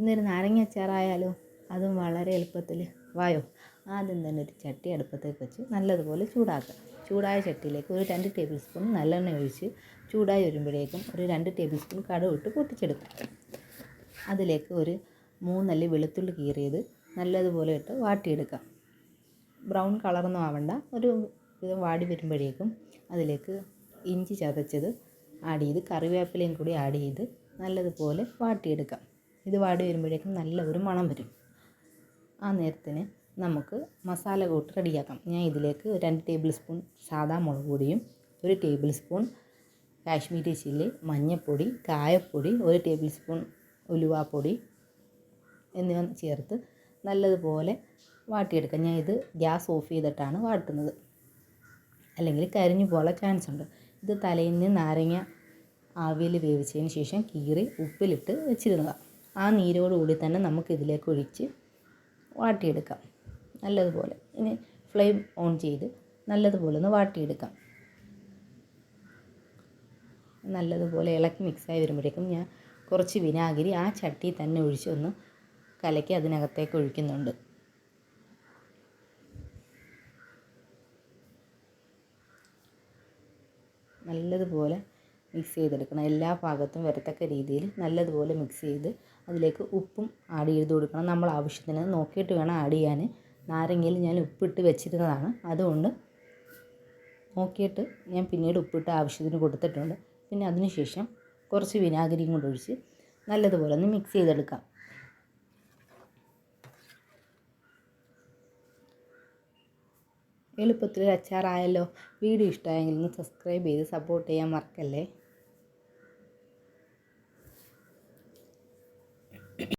ഇന്നൊരു നാരങ്ങ അച്ചാറായാലോ? അതും വളരെ എളുപ്പത്തിൽ വായോ. ആദ്യം തന്നെ ഒരു ചട്ടി അടുപ്പത്തേക്ക് വെച്ച് നല്ലതുപോലെ ചൂടാക്കുക. ചൂടായ ചട്ടിയിലേക്ക് ഒരു രണ്ട് ടേബിൾ സ്പൂൺ നല്ലെണ്ണ ഒഴിച്ച് ചൂടായി വരുമ്പോഴേക്കും ഒരു രണ്ട് ടേബിൾ സ്പൂൺ കടുക് ഇട്ട് പൊട്ടിച്ചെടുക്കുക. അതിലേക്ക് ഒരു മൂന്നല്ലി വെളുത്തുള്ളി കീറിയത് നല്ലതുപോലെ ഇട്ട് വാട്ടിയെടുക്കാം ബ്രൗൺ കളറൊന്നും ആവണ്ട. ഒരു ഇത് വാടി വരുമ്പോഴേക്കും അതിലേക്ക് ഇഞ്ചി ചതച്ചത് ആഡ് ചെയ്ത് കറിവേപ്പിലയും കൂടി ആഡ് ചെയ്ത് നല്ലതുപോലെ വാട്ടിയെടുക്കാം ഇത് വാടി വരുമ്പോഴേക്കും നല്ല ഒരു മണം വരും. ആ നേരത്തിന് നമുക്ക് മസാല കൂട്ട് റെഡിയാക്കാം. ഞാൻ ഇതിലേക്ക് രണ്ട് ടേബിൾ സ്പൂൺ സാദാ മുളക് പൊടിയും ഒരു ടേബിൾ സ്പൂൺ കാശ്മീരി ചില്ലി മഞ്ഞൾപ്പൊടി കായപ്പൊടി ഒരു ടേബിൾ സ്പൂൺ ഉലുവാപ്പൊടി എന്നിവ ചേർത്ത് നല്ലതുപോലെ വാട്ടിയെടുക്കാം. ഞാൻ ഇത് ഗ്യാസ് ഓഫ് ചെയ്തിട്ടാണ് വാട്ടുന്നത്. അല്ലെങ്കിൽ കരിഞ്ഞു പോകാൻ ചാൻസ് ഉണ്ട്. ഇത് തലേന്ന് നാരങ്ങ ആവിയിൽ വേവിച്ചതിന് ശേഷം കീറി ഉപ്പിലിട്ട് വെച്ചിരുന്നതാണ് ആ നീരോടുകൂടി തന്നെ നമുക്ക് ഇതിലേക്ക് ഒഴിച്ച് വാട്ടിയെടുക്കാം. നല്ലതുപോലെ. ഇനി ഫ്ലെയിം ഓൺ ചെയ്ത് നല്ലതുപോലെ ഒന്ന് വാട്ടിയെടുക്കാം. നല്ലതുപോലെ ഇളക്കി മിക്സായി വരുമ്പോഴേക്കും ഞാൻ കുറച്ച് വിനാഗിരി ആ ചട്ടി തന്നെ ഒഴിച്ച് ഒന്ന് കലക്കി അതിനകത്തേക്ക് ഒഴിക്കുന്നുണ്ട്. നല്ലതുപോലെ മിക്സ് ചെയ്തെടുക്കണം. എല്ലാ ഭാഗത്തും വരത്തക്ക രീതിയിൽ നല്ലതുപോലെ മിക്സ് ചെയ്ത് അതിലേക്ക് ഉപ്പും ആഡ് ചെയ്ത് കൊടുക്കണം. നമ്മൾ ആവശ്യത്തിന് നോക്കിയിട്ട് വേണം ആഡ് ചെയ്യാൻ. നാരങ്ങയിൽ ഞാൻ ഉപ്പിട്ട് വെച്ചിരുന്നതാണ്. അതുകൊണ്ട് നോക്കിയിട്ട് ഞാൻ പിന്നീട് ഉപ്പിട്ട് ആവശ്യത്തിന് കൊടുത്തിട്ടുണ്ട്. പിന്നെ അതിനുശേഷം കുറച്ച് വിനാഗിരിയും കൊണ്ട് ഒഴിച്ച് നല്ലതുപോലെ ഒന്ന് മിക്സ് ചെയ്തെടുക്കാം. എളുപ്പത്തിൽ അച്ചാറായല്ലോ. വീഡിയോ ഇഷ്ടമായെങ്കിൽ ഒന്ന് സബ്സ്ക്രൈബ് ചെയ്ത് സപ്പോർട്ട് ചെയ്യാൻ മറക്കല്ലേ?